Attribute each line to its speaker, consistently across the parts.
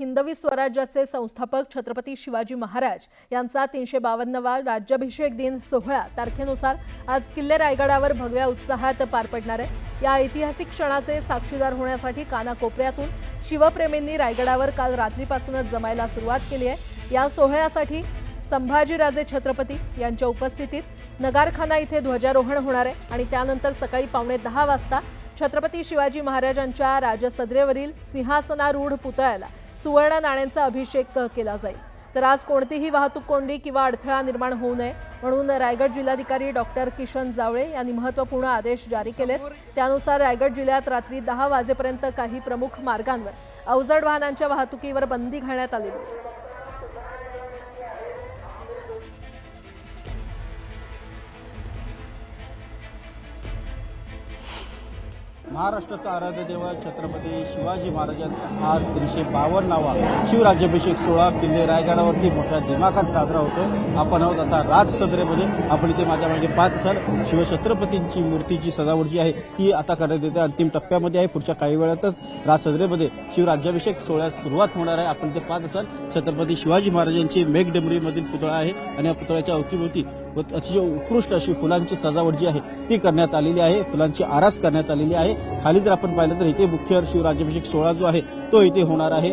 Speaker 1: हिंदवी स्वराज्याचे संस्थापक छत्रपती शिवाजी महाराज यांचा तीनशे बावन्नवा राज्याभिषेक दिन सोहळा तारखेनुसार आज किल्ले रायगडावर भगव्या उत्साहात पार पडणार आहे. या ऐतिहासिक क्षणाचे साक्षीदार होण्यासाठी कानाकोपऱ्यातून शिवप्रेमींनी रायगडावर काल रात्रीपासूनच जमायला सुरुवात केली आहे. या सोहळ्यासाठी संभाजीराजे छत्रपती यांच्या उपस्थितीत नगारखाना इथे ध्वजारोहण होणार आहे आणि त्यानंतर सकाळी पावणे दहा वाजता छत्रपती शिवाजी महाराजांच्या राजसद्रेवरील सिंहासनारूढ पुतळ्याला सुवर्ण नाण्यांचा अभिषेक केला जाईल. तर आज कोणतीही वाहतूक कोंडी किंवा अडथळा निर्माण होऊ नये म्हणून रायगड जिल्हाधिकारी डॉक्टर किशन जावळे यांनी महत्त्वपूर्ण आदेश जारी केलेत त्यानुसार रायगड जिल्ह्यात रात्री दहा वाजेपर्यंत काही प्रमुख मार्गांवर अवजड वाहनांच्या वाहतुकीवर बंदी घालण्यात आलेली
Speaker 2: महाराष्ट्राचा आराध्य देवा छत्रपती शिवाजी महाराजांचा आज तीनशे बावन्नावा शिवराज्याभिषेक सोहळा किल्ले रायगडावरती मोठ्या दिमाखात साजरा होतो आपण आहोत आता राज सदरेमध्ये. आपण इथे माझ्या मागे पाच असाल शिवछत्रपतींची मूर्तीची सजावट जी आहे. ती आता करण्यात येते. अंतिम टप्प्यामध्ये आहे. पुढच्या काही वेळातच राज सदरेमध्ये शिवराज्याभिषेक सोहळ्यास सुरुवात होणार आहे. आपण इथे पाहत असाल छत्रपती शिवाजी महाराजांची मेघडमरीमधील पुतळा आहे. आणि या पुतळ्याच्या अवतीभोवती व अतिशय उत्कृष्ट अशी फुलांची सजावट जी आहे ती करण्यात आलेली आहे. फुलांची आरास करण्यात आलेली आहे. खाली जर आपण पाहिलं तर इथे मुख्य शिवराज्याभिषेक सोहळा जो आहे तो इथे होणार आहे.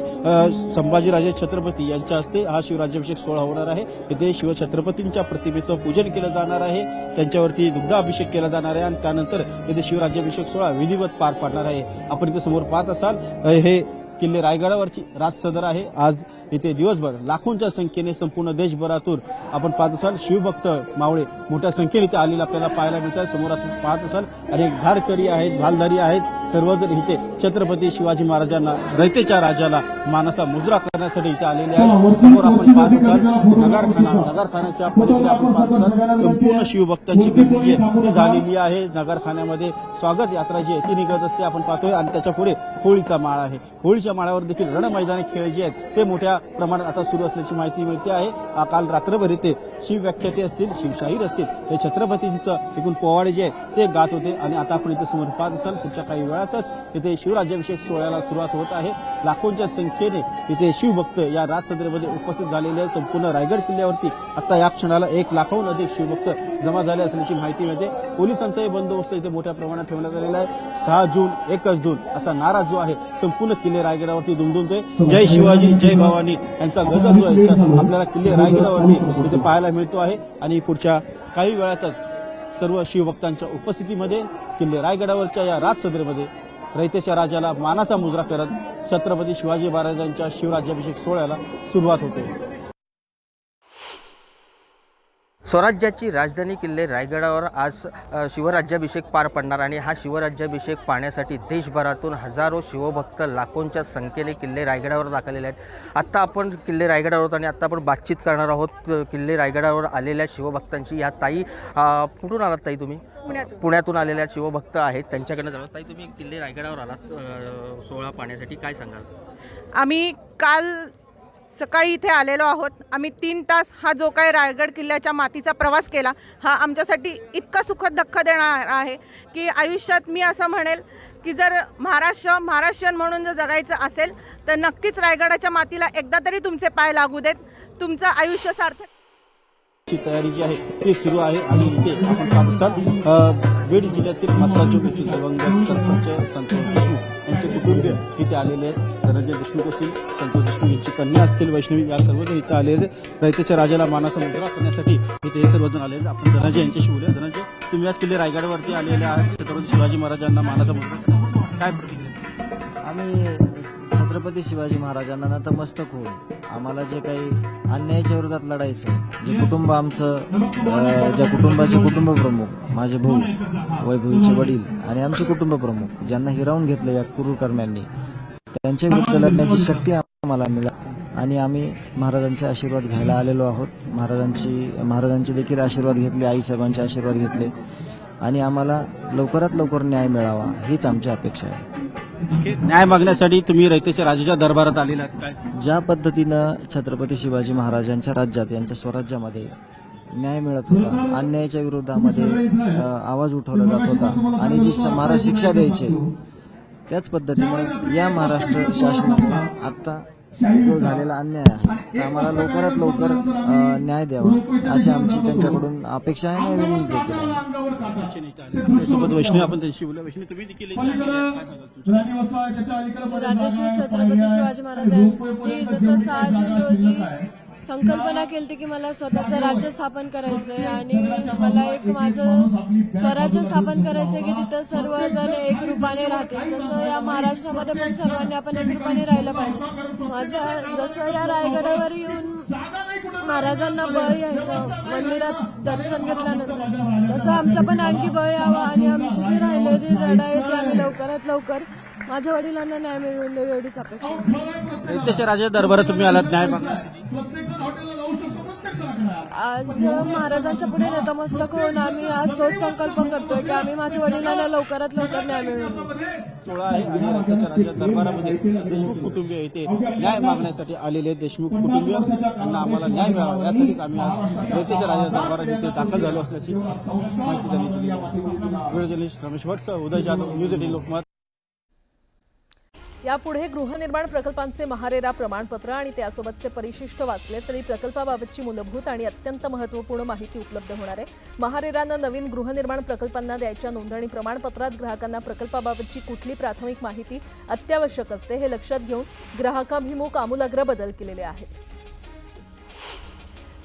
Speaker 2: संभाजीराजे छत्रपती यांच्या हस्ते हा शिवराज्याभिषेक सोहळा होणार आहे. इथे शिवछत्रपतींच्या प्रतिमेचं पूजन केलं जाणार आहे. त्यांच्यावरती दुग्धाभिषेक केला जाणार आहे आणि त्यानंतर इथे शिवराज्याभिषेक सोहळा विधिवत पार पाडणार आहे. आपण इथे समोर पाहत असाल हे किल्ले रायगडावरची राज सदर आहे. आज इथे दिवसभर लाखोंच्या संख्येने संपूर्ण देशभरातून आपण पाहत असाल शिवभक्त मावळे मोठ्या संख्येने इथे आलेले आपल्याला पाहायला मिळतात. समोर आपण पाहत असाल अनेक धारकरी आहेत भालधारी आहेत. सर्वजण इथे छत्रपती शिवाजी महाराजांना रयतेच्या राजाला मानाचा मुजरा करण्यासाठी इथे आलेले आहेत. समोर आपण पाहत असाल नगारखाना नगारखान्याच्या पलीकडे आपण पाहत संपूर्ण शिवभक्तांची गर्दी जी आहे ती झालेली आहे. नगरखान्यामध्ये स्वागत यात्रा जी आहे ती निघत असते. आपण पाहतोय आणि त्याच्या पुढे होळीचा माळ आहे. होळीच्या माळावर देखील रणमैदानी खेळ जे आहेत ते मोठ्या प्रमाणात आता सुरू असल्याची माहिती मिळते आहे. काल रात्रभर इथे शिवव्याख्याते असतील शिवशाहीर असतील हे छत्रपतींचं एकूण पोवाडे जे आहेत ते गात होते. आणि आता आपण इथे समोर पाहत असाल पुढच्या काही सोहळ्यातच इथे शिवराज्याभिषेक सोहळ्याला सुरुवात होत आहे. लाखोंच्या संख्येने इथे शिवभक्त या राजसदरेमध्ये उपस्थित झालेले संपूर्ण रायगड किल्ल्यावरती आता या क्षणाला एक लाखाहून अधिक शिवभक्त जमा झाले असल्याची माहिती मिळते. पोलिसांचाही बंदोबस्त इथे मोठ्या प्रमाणात ठेवण्यात आलेला आहे. सहा जून एकच जून असा नारा जो आहे संपूर्ण किल्ले रायगडावरती दुमदुमतोय. जय शिवाजी जय भवानी यांचा गजर जो आहे आपल्याला किल्ले रायगडावरती इथे पाहायला मिळतो आहे. आणि पुढच्या काही वेळातच सर्व शिवभक्तांच्या उपस्थितीमध्ये किल्ले रायगडावरच्या या राजसदरेमध्ये रयतेच्या राजाला मानाचा मुजरा करत छत्रपती शिवाजी महाराजांच्या शिवराज्याभिषेक सोहळ्याला सुरुवात होते.
Speaker 3: स्वराज्याची राजधानी किल्ले रायगडावर आज शिवराज्याभिषेक पार पडणार आणि हा शिवराज्याभिषेक पाहण्यासाठी देशभरातून हजारो शिवभक्त लाखोंच्या संख्येने किल्ले रायगडावर दाखवलेले आहेत. आत्ता आपण किल्ले रायगडावर आहोत आणि आत्ता आपण बातचीत करणार आहोत किल्ले रायगडावर आलेल्या शिवभक्तांची या ताई कुठून आलात ताई तुम्ही?
Speaker 4: पुण्यातून.
Speaker 3: आलेल्या शिवभक्त आहेत. त्यांच्याकडनं जाणार. ताई तुम्ही किल्ले रायगडावर आलात सोहळा पाहण्यासाठी. काय सांगाल?
Speaker 4: आम्ही काल सकाळी इथे आलेलो आहोत. आम्ही तीन तास हा जो काही रायगड किल्ल्याच्या मातीचा प्रवास केला हा आमच्यासाठी इतका सुखद धक्का देणार आहे की आयुष्यात मी असं म्हणेल की जर महाराष्ट्र महाराष्ट्रीयन म्हणून जर जगायचं असेल तर नक्कीच रायगडाच्या मातीला एकदा तरी तुमचे पाय लागू देत. तुमचं आयुष्य सार्थक
Speaker 2: ची तयारी जी आहे ती सुरू आहे आणि इथे आपण पाहत बीड जिल्ह्यातील मस्साजोग येथील दिवंगत सरपंच संतोष देशमुख यांचे कुटुंबीय इथे आलेले आहेत. धनंजय देशमुख असतील संतोष देशमुख यांची कन्या असतील वैष्णवी या सर्वजण इथे आलेले रयतेच्या राजाला मानाचा मुद्रा करण्यासाठी इथे हे सर्वजण आलेले आपण धनंजय यांच्याशी बोलूया. धनंजय तुम्ही आज किल्ले रायगडवरती आलेले आहात. छत्रपती शिवाजी महाराजांना मानाचा काय प्रतिक्रिया?
Speaker 5: आम्ही छत्रपती शिवाजी महाराजांना नतमस्तक होऊन आम्हाला जे काही अन्यायाच्या विरोधात लढायचं जे कुटुंब आमचं ज्या कुटुंबाचे कुटुंब प्रमुख माझे भाऊ वैभवीचे वडील आणि आमचे कुटुंब प्रमुख ज्यांना हिरावून घेतलं या कुरुकर्म्यांनी त्यांच्या विरुद्ध लढण्याची शक्ती आम्हाला मिळाली आणि आम्ही महाराजांचे आशीर्वाद घ्यायला आलेलो आहोत. महाराजांची महाराजांचे देखील आशीर्वाद घेतले आईसाहेबांचे आशीर्वाद घेतले. आणि आम्हाला लवकरात लवकर न्याय मिळावा हीच आमची अपेक्षा आहे.
Speaker 2: न्याय मागण्यासाठी तुम्ही रयतेच्या राजाच्या दरबारात आलेला आहात. काय?
Speaker 5: ज्या पद्धतीनं छत्रपती शिवाजी महाराजांच्या राज्यात यांच्या स्वराज्यामध्ये न्याय मिळत होता अन्यायाच्या विरोधामध्ये अ, आवाज उठवला जात होता आणि जी स- महाराज शिक्षा द्यायची त्याच पद्धतीनं या महाराष्ट्र शासनाने आता जो झालेला अन्याय आहे आम्हाला लवकरात लवकर न्याय द्यावा. अशी आमची त्यांच्याकडून अपेक्षा आहे आणि विनंती देखील आहे
Speaker 2: त्यासोबत वैष्णवी आपण त्यांच्याशी बोलूया वैष्णवी तुम्ही देखील?
Speaker 6: राजश्री छत्रपती शिवाजी जसं सहा जून रोजी संकल्पना केली की मला स्वतःचं राज्य स्थापन करायचंय आणि मला एक माझं स्वराज्य स्थापन करायचंय की तिथं सर्वजण एक रूपाने राहतील. तसं या महाराष्ट्रामध्ये पण सर्वांनी आपण एक रूपाने राहिलं पाहिजे. माझ्या जसं या रायगडावर येऊन महाराजांना बळ यायचं. मंदिरात दर्शन घेतल्यानंतर. तसं आमच्या पण आणखी बळ यावं आणि आमची जी राहिलेली लढाई आहे ती आम्ही लवकरात लवकर माझ्या वडिलांना न्याय मिळवून देऊ एवढीच अपेक्षा.
Speaker 2: दैत्याच्या राजा दरबारात तुम्ही आलात न्याय
Speaker 6: आज महाराजांच्या पुढे नतमस्तक होऊन आम्ही आज तोच संकल्प करतोय की आम्ही माझ्या वडिलांना लवकरात लवकर न्याय मिळवून देऊ.
Speaker 2: सोळा आहे आणि राज्याच्या राजा दरबारामध्ये देशमुख कुटुंबीय इथे न्याय मागण्यासाठी आलेले देशमुख कुटुंबीय. यांना आम्हाला न्याय मिळावा यासाठीच आम्ही आज रयतेच्या राजा दरबारात इथे दाखल झालो असल्याची माहिती त्यांनी दिली. जर्नलिस्ट रमेश भटसह उदय जाधव न्यूज एटीन लोकमत.
Speaker 1: यापुढे गृहनिर्माण प्रकल्पांचे महारेरा प्रमाणपत्र आणि त्यासोबतचे परिशिष्ट वाचले तरी प्रकल्पाबाबतची मूलभूत आणि अत्यंत महत्त्वपूर्ण माहिती उपलब्ध होणार आहे. महारेरानं नवीन गृहनिर्माण प्रकल्पांना द्यायच्या नोंदणी प्रमाणपत्रात ग्राहकांना प्रकल्पाबाबतची कुठली प्राथमिक माहिती अत्यावश्यक असते हे लक्षात घेऊन ग्राहकाभिमुख आमूलाग्र बदल केलेले आहेत.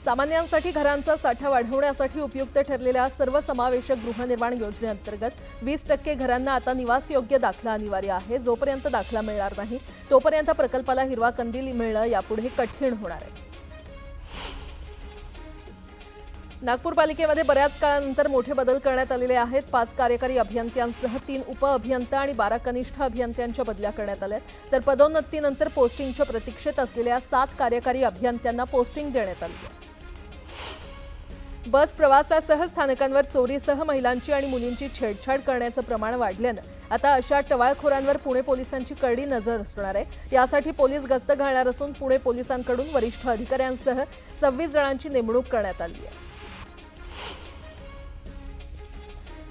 Speaker 1: सामान्यांसाठी घरांचा साठा वाढवण्यासाठी उपयुक्त ठरलेल्या सर्वसमावेशक गृहनिर्माण योजनेअंतर्गत वीस टक्के घरांना आता निवासयोग्य दाखला अनिवार्य आहे. जोपर्यंत दाखला मिळणार नाही तोपर्यंत प्रकल्पाला हिरवा कंदील मिळणं यापुढे कठीण होणार आहे. नागपूर पालिकेमध्ये बऱ्याच काळानंतर मोठे बदल करण्यात आलेले आहेत. पाच कार्यकारी अभियंत्यांसह तीन उपअभियंता आणि बारा कनिष्ठ अभियंत्यांच्या बदल्या करण्यात आल्या तर पदोन्नतीनंतर पोस्टिंगच्या प्रतीक्षेत असलेल्या सात कार्यकारी अभियंत्यांना पोस्टिंग देण्यात आली आहे. बस प्रवासासह स्थानकांवर चोरीसह महिलांची आणि मुलींची छेडछाड करण्याचं प्रमाण वाढल्यानं आता अशा टवाळखोरांवर पुणे पोलिसांची करडी नजर असणार आहे. यासाठी पोलीस गस्त घालणार असून पुणे पोलिसांकडून वरिष्ठ अधिकाऱ्यांसह सव्वीस जणांची नेमणूक करण्यात आली आहे.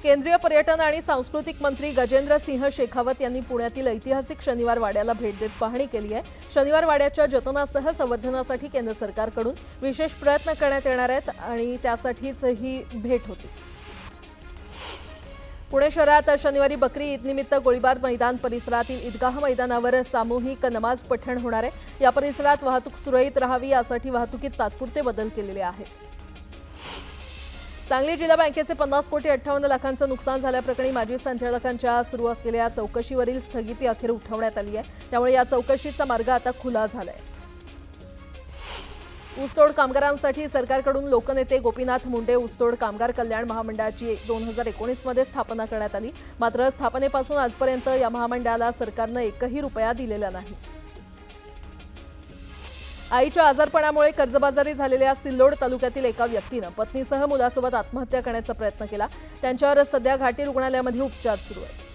Speaker 1: केंद्रीय पर्यटन आणि सांस्कृतिक मंत्री गजेंद्र सिंह शेखावत यांनी पुण्यातील ऐतिहासिक शनिवार वाड्याला भेट देत पाहणी केली आहे. शनिवार वाड्याच्या जतनासह संवर्धनासाठी केंद्र सरकारकडून विशेष प्रयत्न करण्यात येणार आहेत आणि त्यासाठीच ही भेट होती. पुणे शहरात शनिवारी बकरी ईदनिमित्त गोळीबार मैदान परिसरातील ईदगाह मैदानावर सामूहिक नमाज पठण होणार आहे. या परिसरात वाहतूक सुरळीत राहावी यासाठी वाहतुकीत तात्पुरते बदल केलेले आहेत. सांगली जिल्हा बँकेचे पन्नास कोटी अठ्ठावन्न लाखांचं नुकसान झाल्याप्रकरणी माजी संचालकांच्या सुरू असलेल्या चौकशीवरील स्थगिती अखेर उठवण्यात आली आहे. त्यामुळे या चौकशीचा मार्ग आता खुला झालाय. ऊसतोड कामगारांसाठी सरकारकडून लोकनेते गोपीनाथ मुंडे ऊसतोड कामगार कल्याण महामंडळाची दोन हजार एकोणीसमध्ये स्थापना करण्यात आली. मात्र स्थापनेपासून आजपर्यंत या महामंडळाला सरकारनं एकही रुपया दिलेला नाही. आईच्या आजारपणामुळे कर्जबाजारी झालेल्या सिल्लोड तालुक्यातील एका व्यक्तीनं पत्नीसह मुलासोबत आत्महत्या करण्याचा प्रयत्न केला. त्यांच्यावर सध्या घाटी रुग्णालयामध्ये उपचार सुरू आहेत.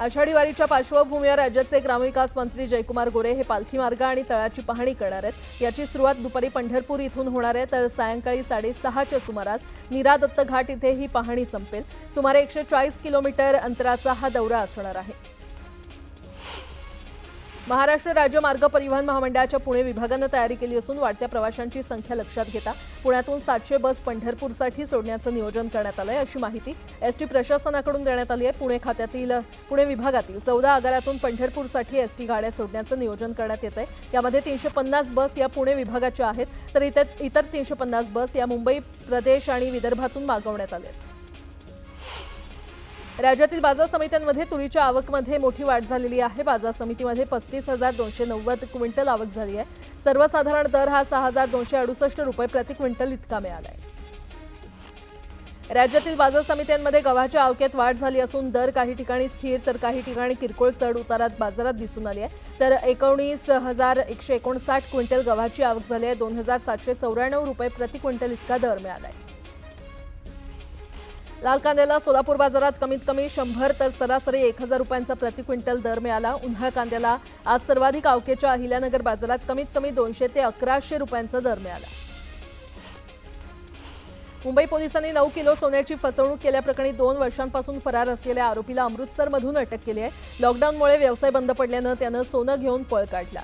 Speaker 1: आषाढी वारीच्या पार्श्वभूमीवर राज्याचे ग्रामविकास मंत्री जयकुमार गोरे हे पालखी मार्ग आणि तळाची पाहणी करणार आहेत. याची सुरुवात दुपारी पंढरपूर इथून होणार आहे. तर सायंकाळी साडेसहाच्या सुमारास नीरा दत्त घाट इथे ही पाहणी संपेल. सुमारे एकशे चाळीस किलोमीटर अंतराचा हा दौरा असणार आहे. महाराष्ट्र राज्य मार्ग परिवहन महामंडळाच्या पुणे विभागानं तयारी केली असून वाढत्या प्रवाशांची संख्या लक्षात घेता पुण्यातून सातशे बस पंढरपूरसाठी सोडण्याचं नियोजन करण्यात आलंय अशी माहिती एसटी प्रशासनाकडून देण्यात आली आहे. पुणे खात्यातील पुणे विभागातील चौदा आगारातून पंढरपूरसाठी एसटी गाड्या सोडण्याचं नियोजन करण्यात येत आहे यामध्ये तीनशे पन्नास बस या पुणे विभागाच्या आहेत. तर इतर इतर तीनशे पन्नास बस या मुंबई प्रदेश आणि विदर्भातून मागवण्यात आल्या आहेत राज्यातील बाजार समित्यांमध्ये तुरीच्या आवकमध्ये मोठी वाढ झालेली आहे. बाजार समितीमध्ये पस्तीस हजार दोनशे नव्वद क्विंटल आवक झाली आहे. सर्वसाधारण दर हा सहा हजार दोनशे अडुसष्ट रुपये प्रति क्विंटल इतका मिळाला आहे राज्यातील बाजार समित्यांमध्ये गव्हाच्या आवकेत वाढ झाली असून दर काही ठिकाणी स्थिर तर काही ठिकाणी किरकोळ चढ उतारात बाजारात दिसून आली आहे. तर एकोणीस हजार एकशे एकोणसाठ क्विंटल गव्हाची आवक झाली आहे. दोन हजार सातशे चौऱ्याण्णव रुपये प्रति क्विंटल इतका दर मिळाला आहे लाल कांद्याला सोलापूर बाजारात कमीत कमी शंभर तर सरासरी एक हजार रुपयांचा प्रति क्विंटल दर मिळाला. उन्हाळ कांद्याला आज सर्वाधिक आवकेच्या अहिल्यानगर बाजारात कमीत कमी दोनशे ते अकराशे रुपयांचा दर मिळाला. मुंबई पोलिसांनी नऊ किलो सोन्याची फसवणूक केल्याप्रकरणी दोन वर्षांपासून फरार असलेल्या आरोपीला अमृतसरमधून अटक केली आहे. लॉकडाऊनमुळे व्यवसाय बंद पडल्यानं त्यानं सोनं घेऊन पळ काढला.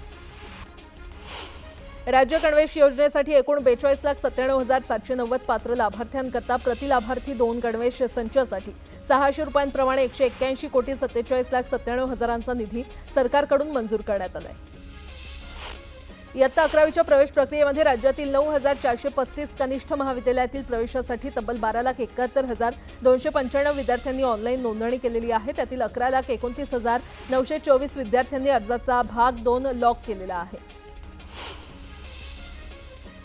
Speaker 1: राज्य गणवेश योजनेसाठी एकूण बेचाळीस लाख सत्त्याण्णव हजार सातशे नव्वद पात्र लाभार्थ्यांकरता प्रति लाभार्थी दोन गणवेश संचासाठी सहाशे रुपयांप्रमाणे एकशे एक्क्याऐंशी कोटी सत्तेचाळीस लाख सत्त्याण्णव हजारांचा निधी सरकारकडून मंजूर करण्यात आलाय. इयत्ता अकरावीच्या प्रवेश प्रक्रियेमध्ये राज्यातील नऊ हजार चारशे पस्तीस कनिष्ठ महाविद्यालयातील प्रवेशासाठी तब्बल बारा लाख एकाहत्तर हजार दोनशे पंच्याण्णव विद्यार्थ्यांनी ऑनलाईन नोंदणी केलेली आहे. त्यातील अकरा लाख एकोणतीस हजार नऊशे चोवीस विद्यार्थ्यांनी अर्जाचा भाग दोन लॉक केलेला आहे.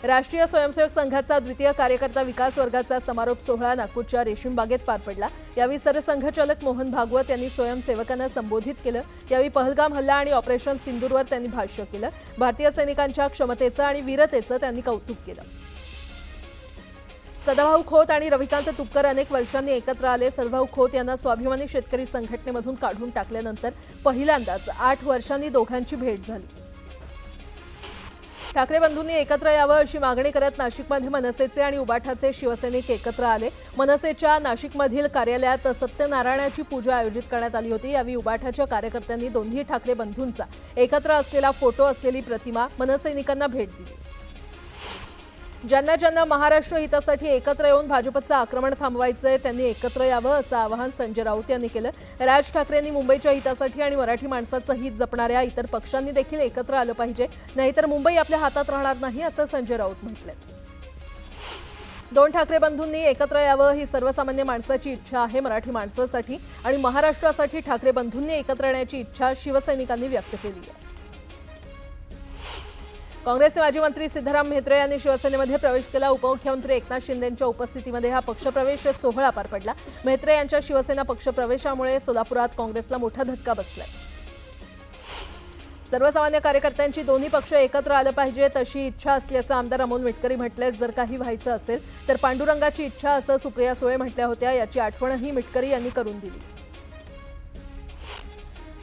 Speaker 1: राष्ट्रीय स्वयंसेवक संघाचा द्वितीय कार्यकर्ता विकास वर्गाचा समारोप सोहळा नागपूरच्या रेशीमबागेत पार पडला. यावेळी सरसंघचालक मोहन भागवत यांनी स्वयंसेवकांना संबोधित केलं. यावेळी पहलगाम हल्ला आणि ऑपरेशन सिंदूरवर त्यांनी भाष्य केलं. भारतीय सैनिकांच्या क्षमतेचं आणि वीरतेचं त्यांनी कौतुक केलं. सदाभाऊ खोत आणि रविकांत तुपकर अनेक वर्षांनी एकत्र आले. सदाभाऊ खोत यांना स्वाभिमानी शेतकरी संघटनेमधून काढून टाकल्यानंतर पहिल्यांदाच आठ वर्षांनी दोघांची भेट झाली. ठाकरे बंधूंनी एकत्र यावं अशी मागणी करत नाशिकमध्ये मनसेचे आणि उबाठाचे शिवसैनिक एकत्र आले. मनसेच्या नाशिकमधील कार्यालयात सत्यनारायणाची पूजा आयोजित करण्यात आली होती. यावेळी उबाठाच्या कार्यकर्त्यांनी दोन्ही ठाकरे बंधूंचा एकत्र असलेला फोटो असलेली प्रतिमा मनसैनिकांना भेट दिली. ज्यांना ज्यांना महाराष्ट्र हितासाठी एकत्र येऊन भाजपचं आक्रमण थांबवायचंय त्यांनी एकत्र यावं असं आवाहन संजय राऊत यांनी केलं. राज ठाकरेंनी मुंबईच्या हितासाठी आणि मराठी माणसाचं हित जपणाऱ्या इतर पक्षांनी देखील एकत्र आलं पाहिजे. नाहीतर मुंबई आपल्या हातात राहणार नाही असं संजय राऊत म्हटलं. दोन ठाकरे बंधूंनी एकत्र यावं ही सर्वसामान्य माणसाची इच्छा आहे मराठी माणसासाठी आणि महाराष्ट्रासाठी ठाकरे बंधूंनी एकत्र येण्याची इच्छा शिवसैनिकांनी व्यक्त केली आहे. काँग्रेसचे माजी मंत्री सिद्धराम म्हेत्रे यांनी शिवसेनेमध्ये प्रवेश केला. उपमुख्यमंत्री एकनाथ शिंदेंच्या उपस्थितीमध्ये हा पक्षप्रवेश सोहळा पार पडला. म्हेत्रे यांच्या शिवसेना पक्षप्रवेशामुळे सोलापुरात काँग्रेसला मोठा धक्का बसलाय. सर्वसामान्य कार्यकर्त्यांची दोन्ही पक्ष एकत्र आलं पाहिजेत अशी इच्छा असल्याचं आमदार अमोल मिटकरी म्हटले जर काही व्हायचं असेल तर पांडुरंगाची इच्छा असं सुप्रिया सुळे म्हटल्या होत्या. याची आठवणही मिटकरी यांनी करून दिली.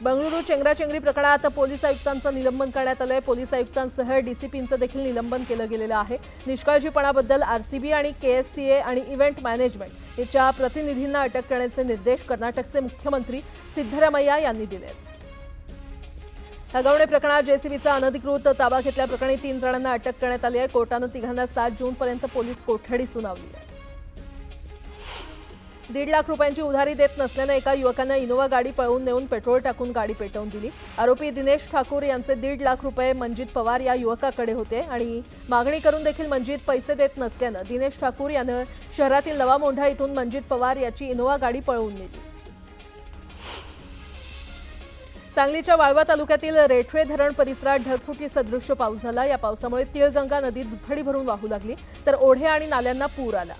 Speaker 1: बंगळुरू चेंगराचेंगरी प्रकरणात पोलीस आयुक्तांचं निलंबन करण्यात आलंय. पोलीस आयुक्तांसह डीसीपींचं देखील निलंबन केलं गेलेलं आहे. निष्काळजीपणाबद्दल आरसीबी आणि केएससीए आणि इव्हेंट मॅनेजमेंट याच्या प्रतिनिधींना अटक करण्याचे निर्देश कर्नाटकचे मुख्यमंत्री सिद्धरामय्या यांनी दिले. आहेत प्रकरणात जेसीबीचा अनधिकृत ताबा घेतल्याप्रकरणी तीन जणांना अटक करण्यात आली आहे. कोर्टानं तिघांना सात जूनपर्यंत पोलीस कोठडी सुनावली आहे. दीड लाख रुपयांची उधारी देत नसल्यानं एका युवकानं इनोवा गाडी पळवून नेऊन पेट्रोल टाकून गाडी पेटवून दिली. आरोपी दिनेश ठाकूर यांचे दीड लाख रुपये मंजित पवार या युवकाकडे होते आणि मागणी करून देखील मंजित पैसे देत नसल्यानं दिनेश ठाकूर यानं शहरातील नवा मोंढा इथून मंजित पवार याची इनोवा गाडी पळवून नेली. सांगलीच्या वाळवा तालुक्यातील रेठवे धरण परिसरात ढगफुटी सदृश्य पाऊस झाला. या पावसामुळे तिळगंगा नदी दुथडी भरून वाहू लागली. तर ओढे आणि नाल्यांना पूर आला.